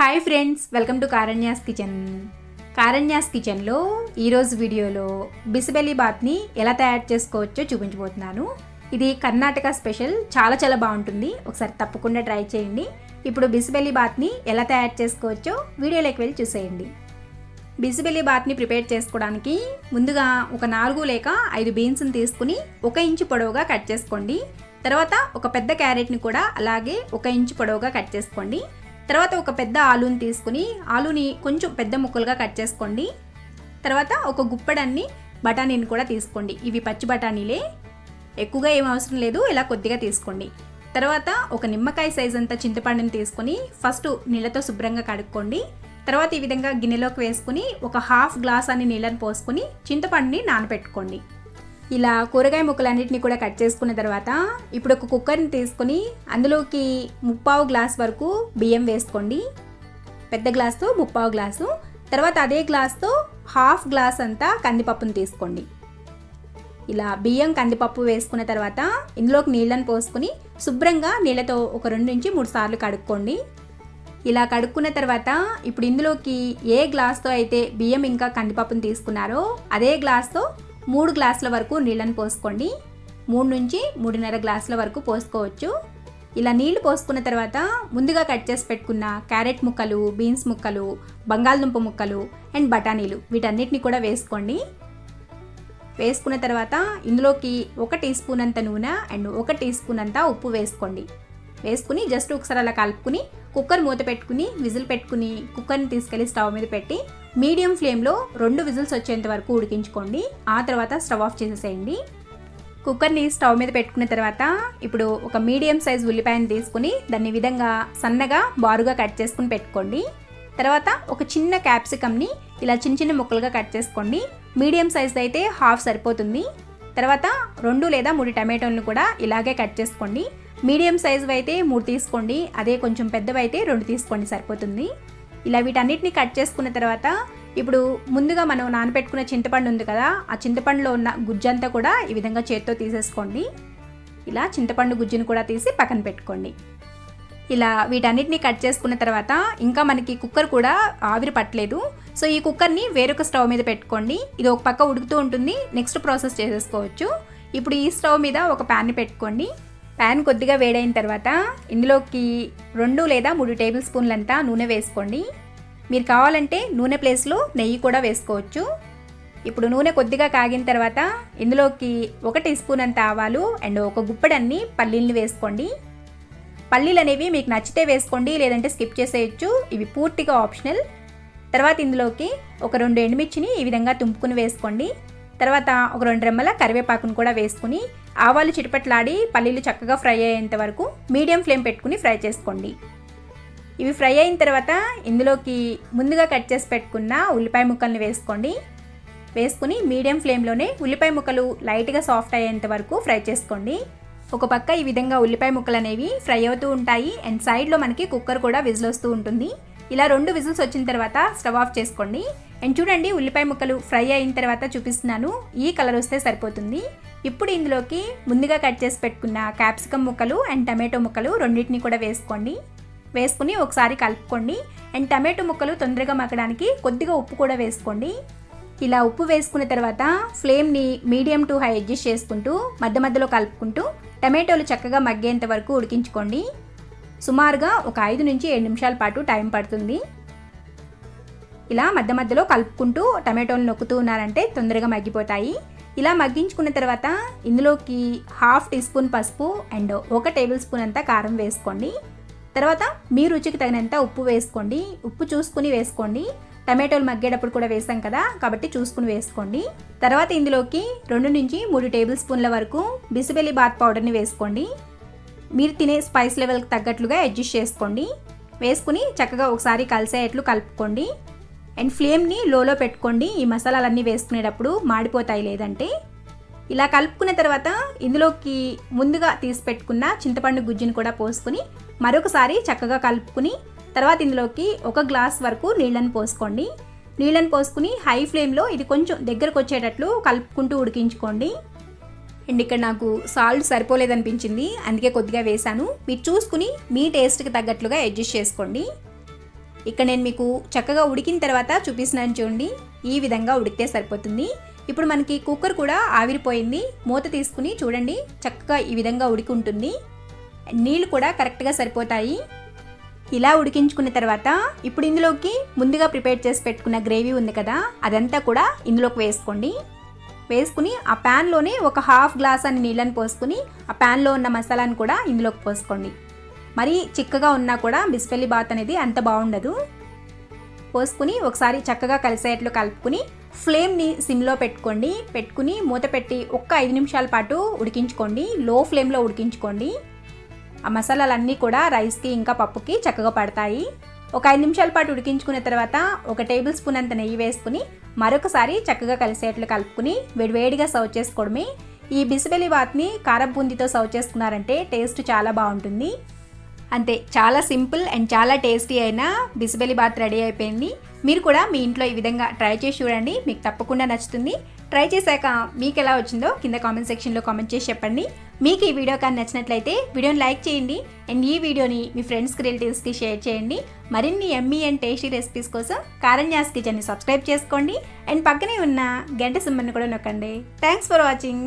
Hi friends welcome to Karanya's kitchen Karanya's కిచెన్లో ఈరోజు వీడియోలో బిసిబెల్లి బాత్ని ఎలా తయారు చేసుకోవచ్చో చూపించబోతున్నాను. ఇది కర్ణాటక స్పెషల్ చాలా చాలా బాగుంటుంది. ఒకసారి తప్పకుండా ట్రై చేయండి. ఇప్పుడు బిసిబెల్లి బాత్ని ఎలా తయారు చేసుకోవచ్చో వీడియోలోకి వెళ్ళి చూసేయండి. బిసిబెల్లి బాత్ని ప్రిపేర్ చేసుకోవడానికి ముందుగా ఒక నాలుగు లేక ఐదు బీన్స్ని తీసుకుని ఒక ఇంచు పొడవుగా కట్ చేసుకోండి. తర్వాత ఒక పెద్ద క్యారెట్ని కూడా అలాగే ఒక ఇంచు పొడవుగా కట్ చేసుకోండి. తర్వాత ఒక పెద్ద ఆలూని తీసుకుని ఆలూని కొంచెం పెద్ద ముక్కలుగా కట్ చేసుకోండి. తర్వాత ఒక గుప్పడన్ని బఠానీని కూడా తీసుకోండి. ఇవి పచ్చి బఠానీలే. ఎక్కువగా ఏం అవసరం లేదు ఇలా కొద్దిగా తీసుకోండి. తర్వాత ఒక నిమ్మకాయ సైజ్ అంత చింతపండుని తీసుకొని ఫస్ట్ నీళ్ళతో శుభ్రంగా కడుక్కోండి. తర్వాత ఈ విధంగా గిన్నెలోకి వేసుకుని ఒక హాఫ్ గ్లాస్ అని నీళ్ళని పోసుకుని చింతపండుని నానబెట్టుకోండి ఇలా కూరగాయ ముక్కలన్నిటిని కూడా కట్ చేసుకున్న తర్వాత ఇప్పుడు ఒక కుక్కర్ని తీసుకొని అందులోకి ముప్పావు గ్లాస్ వరకు బియ్యం వేసుకోండి. పెద్ద గ్లాస్తో ముప్పావు గ్లాసు. తర్వాత అదే గ్లాస్తో హాఫ్ గ్లాస్ అంతా కందిపప్పును తీసుకోండి. ఇలా బియ్యం కందిపప్పు వేసుకున్న తర్వాత ఇందులోకి నీళ్ళని పోసుకుని శుభ్రంగా నీళ్ళతో ఒక రెండు నుంచి మూడు సార్లు కడుక్కోండి. ఇలా కడుక్కున్న తర్వాత ఇప్పుడు ఇందులోకి ఏ గ్లాస్తో అయితే బియ్యం ఇంకా కందిపప్పును తీసుకున్నారో అదే గ్లాస్తో మూడు గ్లాసుల వరకు నీళ్ళని పోసుకోండి. మూడు నుంచి మూడున్నర గ్లాసుల వరకు పోసుకోవచ్చు. ఇలా నీళ్ళు పోసుకున్న తర్వాత ముందుగా కట్ చేసి పెట్టుకున్న క్యారెట్ ముక్కలు బీన్స్ ముక్కలు బంగాళదుంప ముక్కలు అండ్ బఠానీలు వీటన్నిటిని కూడా వేసుకోండి. వేసుకున్న తర్వాత ఇందులోకి ఒక టీ స్పూన్ అంత నూనె అండ్ ఒక టీ స్పూన్ అంత ఉప్పు వేసుకోండి. వేసుకుని జస్ట్ ఒకసారి అలా కలుపుకుని కుక్కర్ మూత పెట్టుకుని విజిల్ పెట్టుకుని కుక్కర్ని తీసుకెళ్ళి స్టవ్ మీద పెట్టి మీడియం ఫ్లేమ్లో రెండు విజిల్స్ వచ్చేంత వరకు ఉడికించుకోండి. ఆ తర్వాత స్టవ్ ఆఫ్ చేసేసేయండి. కుక్కర్ని స్టవ్ మీద పెట్టుకున్న తర్వాత ఇప్పుడు ఒక మీడియం సైజ్ ఉల్లిపాయను తీసుకుని దాన్ని విధంగా సన్నగా బారుగా కట్ చేసుకుని పెట్టుకోండి. తర్వాత ఒక చిన్న క్యాప్సికమ్ని ఇలా చిన్న చిన్న ముక్కలుగా కట్ చేసుకోండి. మీడియం సైజ్ అయితే హాఫ్ సరిపోతుంది. తర్వాత రెండు లేదా మూడు టమాటోలను కూడా ఇలాగే కట్ చేసుకోండి. మీడియం సైజు అయితే మూడు తీసుకోండి. అదే కొంచెం పెద్దవైతే రెండు తీసుకోండి సరిపోతుంది. ఇలా వీటన్నిటిని కట్ చేసుకున్న తర్వాత ఇప్పుడు ముందుగా మనం నానబెట్టుకున్న చింతపండు ఉంది కదా ఆ చింతపండులో ఉన్న గుజ్జంతా కూడా ఈ విధంగా చేత్తో తీసేసుకోండి. ఇలా చింతపండు గుజ్జును కూడా తీసి పక్కన పెట్టుకోండి. ఇలా వీటన్నిటిని కట్ చేసుకున్న తర్వాత ఇంకా మనకి కుక్కర్ కూడా ఆవిరి పట్టలేదు. సో ఈ కుక్కర్ని వేరొక స్టవ్ మీద పెట్టుకోండి. ఇది ఒక పక్క ఉడుకుతూ ఉంటుంది నెక్స్ట్ ప్రాసెస్ చేసేసుకోవచ్చు. ఇప్పుడు ఈ స్టవ్ మీద ఒక ప్యాన్ని పెట్టుకోండి. ప్యాన్ కొద్దిగా వేడైన తర్వాత ఇందులోకి రెండు లేదా మూడు టేబుల్ స్పూన్లంతా నూనె వేసుకోండి. మీరు కావాలంటే నూనె ప్లేస్లో నెయ్యి కూడా వేసుకోవచ్చు. ఇప్పుడు నూనె కొద్దిగా కాగిన తర్వాత ఇందులోకి ఒక టీ స్పూన్ అంత ఆవాలు అండ్ ఒక గుప్పడన్ని పల్లీల్ని వేసుకోండి. పల్లీలు అనేవి మీకు నచ్చితే వేసుకోండి లేదంటే స్కిప్ చేసేయచ్చు. ఇవి పూర్తిగా ఆప్షనల్. తర్వాత ఇందులోకి ఒక రెండు ఎండుమిర్చిని ఈ విధంగా తుంపుకుని వేసుకోండి. తర్వాత ఒక రెండు రెమ్మల కరివేపాకును కూడా వేసుకుని ఆవాలు చిటపట్లాడి పల్లీలు చక్కగా ఫ్రై అయ్యేంత వరకు మీడియం ఫ్లేమ్ పెట్టుకుని ఫ్రై చేసుకోండి. ఇవి ఫ్రై అయిన తర్వాత ఇందులోకి ముందుగా కట్ చేసి పెట్టుకున్న ఉల్లిపాయ ముక్కల్ని వేసుకోండి. వేసుకుని మీడియం ఫ్లేమ్లోనే ఉల్లిపాయ ముక్కలు లైట్గా సాఫ్ట్ అయ్యేంత వరకు ఫ్రై చేసుకోండి. ఒక పక్క ఈ విధంగా ఉల్లిపాయ ముక్కలు అనేవి ఫ్రై అవుతూ ఉంటాయి. అండ్ సైడ్లో మనకి కుక్కర్ కూడా విజిల్ వస్తూ ఉంటుంది. ఇలా రెండు విజిల్స్ వచ్చిన తర్వాత స్టవ్ ఆఫ్ చేసుకోండి. అండ్ చూడండి ఉల్లిపాయ ముక్కలు ఫ్రై అయిన తర్వాత చూపిస్తున్నాను. ఈ కలర్ వస్తే సరిపోతుంది. ఇప్పుడు ఇందులోకి ముందుగా కట్ చేసి పెట్టుకున్న క్యాప్సికమ్ ముక్కలు అండ్ టమాటో ముక్కలు రెండింటిని కూడా వేసుకోండి. వేసుకుని ఒకసారి కలుపుకోండి. అండ్ టమాటో ముక్కలు తొందరగా మగ్గడానికి కొద్దిగా ఉప్పు కూడా వేసుకోండి. ఇలా ఉప్పు వేసుకున్న తర్వాత ఫ్లేమ్ని మీడియం టు హై అడ్జస్ట్ చేసుకుంటూ మధ్య మధ్యలో కలుపుకుంటూ టమాటోలు చక్కగా మగ్గేంత వరకు ఉడికించుకోండి. సుమారుగా ఒక ఐదు నుంచి ఏడు నిమిషాల పాటు టైం పడుతుంది. ఇలా మధ్య మధ్యలో కలుపుకుంటూ టమాటోలు నొక్కుతూ ఉన్నారంటే తొందరగా మగ్గిపోతాయి. ఇలా మగ్గించుకున్న తర్వాత ఇందులోకి హాఫ్ టీ స్పూన్ పసుపు అండ్ ఒక టేబుల్ స్పూన్ అంతా కారం వేసుకోండి. తర్వాత మీ రుచికి తగినంత ఉప్పు వేసుకోండి. ఉప్పు చూసుకుని వేసుకోండి. టమాటోలు మగ్గేటప్పుడు కూడా వేసాం కదా కాబట్టి చూసుకుని వేసుకోండి. తర్వాత ఇందులోకి రెండు నుంచి మూడు టేబుల్ స్పూన్ల వరకు బిసిబెల్లి బాత్ పౌడర్ని వేసుకోండి. మీరు తినే స్పైస్ లెవెల్కి తగ్గట్లుగా అడ్జస్ట్ చేసుకోండి. వేసుకుని చక్కగా ఒకసారి కలిసేట్లు కలుపుకోండి. అండ్ ఫ్లేమ్ని లోలో పెట్టుకోండి. ఈ మసాలాలన్నీ వేసుకునేటప్పుడు మాడిపోతాయి లేదంటే. ఇలా కలుపుకున్న తర్వాత ఇందులోకి ముందుగా తీసి పెట్టుకున్న చింతపండు గుజ్జుని కూడా పోసుకుని మరొకసారి చక్కగా కలుపుకుని తర్వాత ఇందులోకి ఒక గ్లాస్ వరకు నీళ్ళని పోసుకోండి. నీళ్ళని పోసుకుని హై ఫ్లేమ్లో ఇది కొంచెం దగ్గరకు వచ్చేటట్లు కలుపుకుంటూ ఉడికించుకోండి. అండ్ ఇక్కడ నాకు సాల్ట్ సరిపోలేదనిపించింది. అందుకే కొద్దిగా వేశాను. మీరు చూసుకుని మీ టేస్ట్కి తగ్గట్లుగా అడ్జస్ట్ చేసుకోండి. ఇక్కడ నేను మీకు చక్కగా ఉడికిన తర్వాత చూపిస్తున్నాను చూడండి. ఈ విధంగా ఉడికితే సరిపోతుంది. ఇప్పుడు మనకి కుక్కర్ కూడా ఆవిరిపోయింది. మూత తీసుకుని చూడండి. చక్కగా ఈ విధంగా ఉడికి ఉంటుంది. నీళ్ళు కూడా కరెక్ట్గా సరిపోతాయి. ఇలా ఉడికించుకున్న తర్వాత ఇప్పుడు ఇందులోకి ముందుగా ప్రిపేర్ చేసి పెట్టుకున్న గ్రేవీ ఉంది కదా అదంతా కూడా ఇందులోకి వేసుకోండి. వేసుకుని ఆ ప్యాన్లోనే ఒక హాఫ్ గ్లాస్ అని నీళ్ళని పోసుకుని ఆ ప్యాన్లో ఉన్న మసాలాను కూడా ఇందులోకి పోసుకోండి. మరి చిక్కగా ఉన్నా కూడా బిస్పెల్లి బాత్ అనేది అంత బాగుండదు. పోసుకుని ఒకసారి చక్కగా కలిసేట్లు కలుపుకుని ఫ్లేమ్ని సిమ్లో పెట్టుకోండి. పెట్టుకుని మూత పెట్టి ఒక్క ఐదు నిమిషాల పాటు ఉడికించుకోండి. లో ఫ్లేమ్లో ఉడికించుకోండి. ఆ మసాలాలన్నీ కూడా రైస్కి ఇంకా పప్పుకి చక్కగా పడతాయి. ఒక ఐదు నిమిషాల పాటు ఉడికించుకున్న తర్వాత ఒక టేబుల్ స్పూన్ అంత నెయ్యి వేసుకుని మరొకసారి చక్కగా కలిసేట్లు కలుపుకుని వేడివేడిగా సర్వ్ చేసుకోవడమే. ఈ బిసిబెలి బాత్ని కారం బూందీతో సర్వ్ చేసుకున్నారంటే టేస్ట్ చాలా బాగుంటుంది. అంతే చాలా సింపుల్ అండ్ చాలా టేస్టీ అయిన బిసిబెలి బాత్ రెడీ అయిపోయింది. మీరు కూడా మీ ఇంట్లో ఈ విధంగా ట్రై చేసి చూడండి మీకు తప్పకుండా నచ్చుతుంది. ట్రై చేశాక మీకు ఎలా వచ్చిందో కింద కామెంట్ సెక్షన్లో కామెంట్ చేసి చెప్పండి. మీకు ఈ వీడియో కానీ నచ్చినట్లయితే వీడియోని లైక్ చేయండి. అండ్ ఈ వీడియోని మీ ఫ్రెండ్స్కి రిలేటివ్స్కి షేర్ చేయండి. మరిన్ని ఎమ్మీ అండ్ టేస్టీ రెసిపీస్ కోసం కారణ్యాస్ కిచెన్ని సబ్స్క్రైబ్ చేసుకోండి. అండ్ పక్కనే ఉన్న గంట సింబల్ని కూడా నొక్కండి. Thanks for watching.